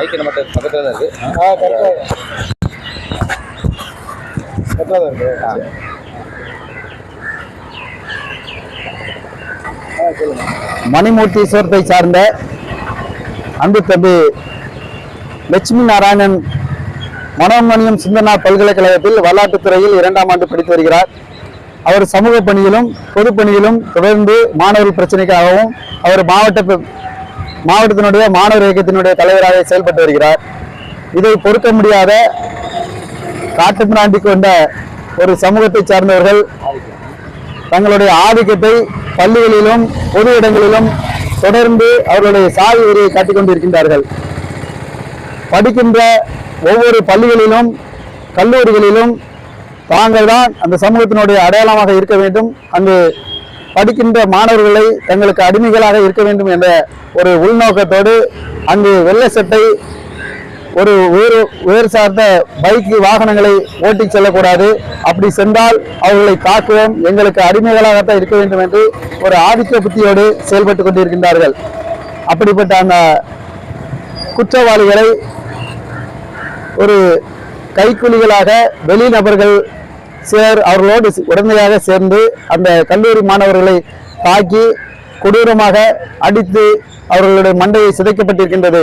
மைக்கு நம்ம பக்கத்தில் தான் இருக்குது ஆ கரெக்டாக தான் ஆ. மணிமூர்த்தீஸ்வரத்தை சார்ந்த அன்பு தம்பி லட்சுமி நாராயணன் மனோன்மணியம் சிந்தனா பல்கலைக்கழகத்தில் வரலாற்றுத் துறையில் இரண்டாம் ஆண்டு படித்து வருகிறார். அவர் சமூக பணியிலும் பொது பணியிலும் தொடர்ந்து மாணவர் பிரச்சனைக்காகவும் அவர் மாவட்ட மாவட்டத்தினுடைய மாணவர் இயக்கத்தினுடைய தலைவராக செயல்பட்டு வருகிறார். இதை பொறுக்க முடியாத காட்டுமிராண்டி கொண்ட ஒரு சமூகத்தை சார்ந்தவர்கள் தங்களுடைய ஆதிக்கத்தை பள்ளிகளிலும் பொது இடங்களிலும் தொடர்ந்து அவர்களுடைய சாதி வெறியை காட்டிக் கொண்டிருக்கின்றார்கள். படிக்கின்ற ஒவ்வொரு பள்ளிகளிலும் கல்லூரிகளிலும் தாங்கள் தான் அந்த சமூகத்தினுடைய அடையாளமாக இருக்க வேண்டும். அங்கு படிக்கின்ற மாணவர்களை தங்களுக்கு அடிமைகளாக இருக்க வேண்டும் என்ற ஒரு உள்நோக்கத்தோடு அங்கு வெள்ளை சட்டை ஒரு வேறு வேறு சார்ந்த பைக்கு வாகனங்களை ஓட்டி செல்லக்கூடாது. அப்படி சென்றால் அவர்களை தாக்குவோம். எங்களுக்கு அடிமைகளாகத்தான் இருக்க வேண்டும் என்று ஒரு ஆதிக்க புத்தியோடு செயல்பட்டு கொண்டிருக்கின்றார்கள். அப்படிப்பட்ட அந்த குற்றவாளிகளை ஒரு கைக்கூலிகளாக வெளிநபர்கள் சிலர் அவர்களோடு உடனடியாக சேர்ந்து அந்த கல்லூரி மாணவர்களை தாக்கி கொடூரமாக அடித்து அவர்களுடைய மண்டையை சிதைக்கப்பட்டிருக்கின்றது.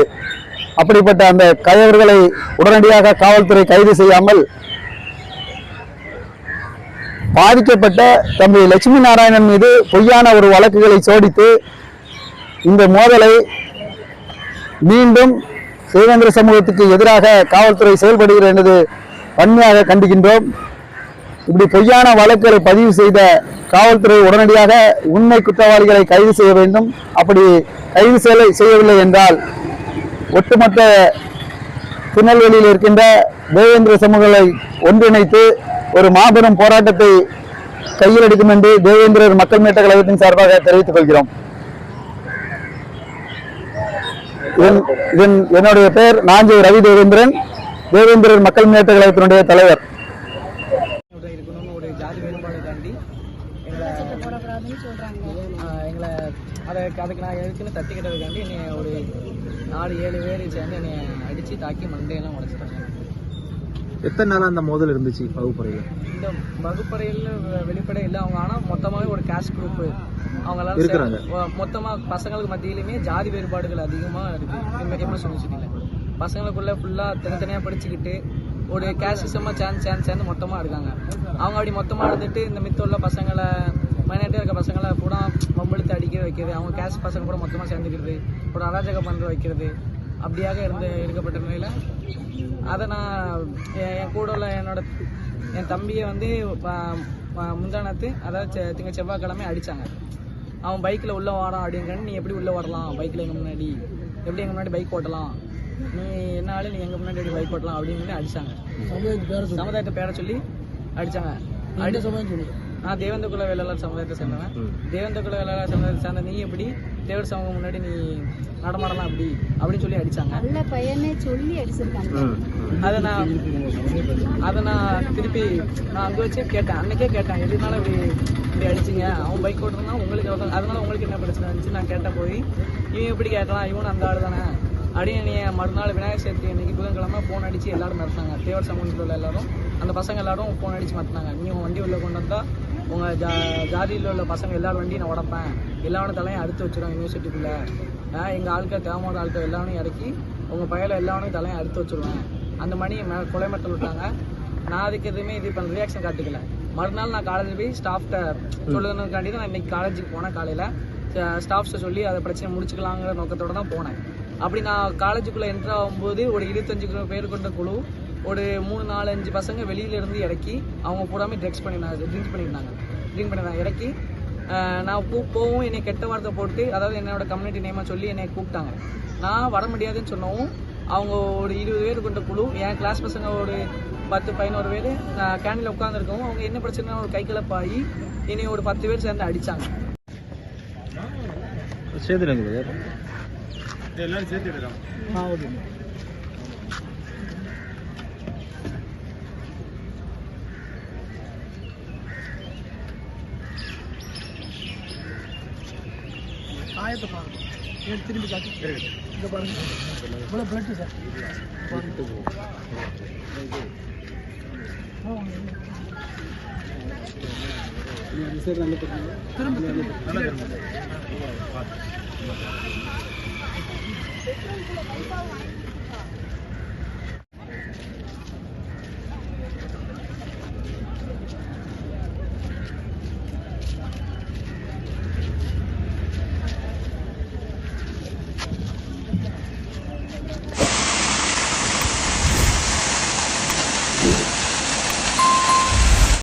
அப்படிப்பட்ட அந்த கயவர்களை உடனடியாக காவல்துறை கைது செய்யாமல் பாதிக்கப்பட்ட தம்பி லட்சுமி நாராயணன் மீது பொய்யான ஒரு வழக்குகளை சோடித்து இந்த மோதலை மீண்டும் சிவகேந்திர சமூகத்துக்கு எதிராக காவல்துறை செயல்படுகிறது என்பது வன்மையாக கண்டிக்கின்றோம். இப்படி பொய்யான வழக்குகளை பதிவு செய்த காவல்துறை உடனடியாக உண்மை குற்றவாளிகளை கைது செய்ய வேண்டும். அப்படி கைது செய்யவில்லை என்றால் ஒட்டுமொத்த திருநெல்வேலியில் இருக்கின்ற தேவேந்திர சமூகங்களை ஒன்றிணைத்து ஒரு மாபெரும் போராட்டத்தை கையில் எடுக்கும் என்று தேவேந்திரர் மக்கள் முன்னேற்ற கழகத்தின் சார்பாக தெரிவித்துக் கொள்கிறோம். இதன் என்னுடைய பெயர் நாஞ்சி ரவி தேவேந்திரன் தேவேந்திரர் மக்கள் முன்னேற்ற கழகத்தினுடைய தலைவர் ஒரு இருக்கணும்னு ஒரு ஜாதி வேறுபாடு தாண்டி எங்களை போடக்கூடாதுன்னு சொல்றாங்க. ஆஹ் எங்களை அதை அதுக்கு நான் எதுக்குன்னு தட்டிக்கிட்டதுக்காண்டி என்னை ஒரு நாலு ஏழு பேர் சேர்ந்து என்னை அடித்து தாக்கி மண்டையெல்லாம் உடைச்சிட்டாங்க. எத்தனை நாளா அந்த மோதல் இருந்துச்சு வகுப்பறையில்? இந்த வகுப்பறையில் வெளிப்படை இல்லை அவங்க ஆனால் மொத்தமாகவே ஒரு கேஸ்ட் குரூப் அவங்களாம் இருக்கிறாங்க. மொத்தமாக பசங்களுக்கு மத்தியிலுமே ஜாதி வேறுபாடுகள் அதிகமாக இருக்குது எம்எஸ் யூனிவர்சிட்டியில் பசங்களுக்குள்ள ஃபுல்லாக தனித்தனியாக படிச்சுக்கிட்டு ஒரு கேஷிசமாக சேர்ந்து சேர்ந்து சேர்ந்து மொத்தமாக இருக்காங்க அவங்க அப்படி மொத்தமாக இருந்துட்டு இந்த மித்த உள்ள பசங்களை மைனாரிட்டியாக இருக்க பசங்களை கூட மம்பளுத்து அடிக்க வைக்கிறது. அவங்க கேஷ் பசங்க கூட மொத்தமாக சேர்ந்துக்கிறது. ஒரு அராஜகம் பண்ணுற வைக்கிறது. அப்படியாக இருந்து இருக்கப்பட்ட நிலையில் அதை நான் என் என் கூட உள்ள என்னோட என் தம்பியை வந்து முந்தானத்து அதாவது திங்க செவ்வாய்க்கிழமை அடித்தாங்க அவன் பைக்கில் உள்ளே வாரான் அப்படிங்கன்னு நீ எப்படி உள்ளே வரலாம் பைக்கில் எங்கள் முன்னாடி. எப்படி எங்கள் முன்னாடி பைக் ஓட்டலாம்? நீ என்ன ஆளு? நீ எங்கள் முன்னாடி பைக் ஓட்டலாம் அப்படின்னு சொல்லி அடித்தாங்க சமுதாயத்தை பேர சொல்லி. அடித்தாங்க அடி நான் தேவேந்திர குல வேளாளர் சமுதாயத்தை சேர்ந்தவன். தேவேந்திர குல வேளாளர் சமுதாயத்தை சேர்ந்த நீ எப்படி? தேவர் சமூகம் முன்னாடி நீ நடமாடலாம் அப்படி அப்படின்னு சொல்லி அடித்தாங்க நல்ல பையனே சொல்லி அடிச்சிருக்காங்க. அதை நான் அதை நான் திருப்பி நான் அங்கே வச்சே கேட்டேன். அன்னைக்கே கேட்டேன். எதுனால இப்படி இப்படி அடிச்சிங்க? அவன் பைக் ஓட்டுறதுனா உங்களுக்கு. அதனால உங்களுக்கு என்ன பிரச்சனை இருந்துச்சு? நான் கேட்ட போய் இவன் எப்படி கேட்கலாம். இவன் அந்த ஆள் தானே? அப்படின்னு மறுநாள் விநாயகர் சதுர்த்தி அன்னைக்கு புதன்கிழமை ஃபோன் அடித்து எல்லாரும் மிரட்டினாங்க. தேவர் சமூகத்தில் உள்ள எல்லாரும் அந்த பசங்க எல்லாரும் ஃபோன் அடித்து மிரட்டினாங்க. நீங்கள் வண்டி உள்ளே கொண்டு வந்தால் உங்கள் ஜா ஜாதியில் உள்ள பசங்க எல்லாரும் வண்டியும் நான் உடப்பேன். எல்லாரோட தலையும் அறுத்து வச்சிருவாங்க யூனிவர்சிட்டிக்குள்ளே எங்கள் ஆட்கள் கிராமோட ஆட்கள் எல்லாரும் இறக்கி உங்கள் பையில எல்லாரும் தலையும் அறுத்து வச்சுருவேன். அந்த மணி மே கொலை மிரட்டல் விட்டாங்க. நான் அதுக்கு எதுவுமே இது பண்ண ரியாக்ஷன் காட்டிக்கல. மறுநாள் நான் காலேஜ் போய் ஸ்டாஃப்ட்ட சொல்லுறதுக்காண்டி தான் நான் இன்றைக்கி காலேஜுக்கு போனேன் காலையில். ஸ்டாஃப்ஸை சொல்லி அதை பிரச்சனை முடிச்சுக்கலாங்கிற நோக்கத்தோடு தான் போனேன். அப்படி நான் காலேஜுக்குள்ளே என்ட்ரு ஆகும்போது ஒரு இருபத்தஞ்சு பேர் கொண்ட குழு ஒரு மூணு நாலு அஞ்சு பசங்க வெளியில இருந்து இறக்கி அவங்க பூராமே ட்ரெக்ஸ் பண்ணிருந்தாங்க ட்ரிங்க்ஸ் பண்ணியிருந்தாங்க ட்ரிங்க் பண்ணியிருந்தாங்க இறக்கி நான் கூ போவும் என்னை கெட்ட வார்த்தை போட்டு அதாவது என்னோட கம்யூனிட்டி நேமாக சொல்லி என்னை கூப்பிட்டாங்க. நான் வர முடியாதுன்னு சொன்னவும் அவங்க ஒரு இருபது பேர் கொண்ட குழு என் கிளாஸ் பசங்க ஒரு பத்து பதினோரு பேர் நான் கேண்டில் உட்காந்துருக்கவும் அவங்க என்ன பிரச்சனை ஒரு கை கலப்பாகி இனி ஒரு பத்து பேர் சேர்ந்து அடித்தாங்க எல்லாரும் சேர்த்து ஆ ஓகே. ஆயத்தை பாருங்க. திரும்பி காட்டு. இங்க பாருங்க. இவ்வளவு பிளட் சார் திரும்ப திரும்ப. 没进去，没包玩。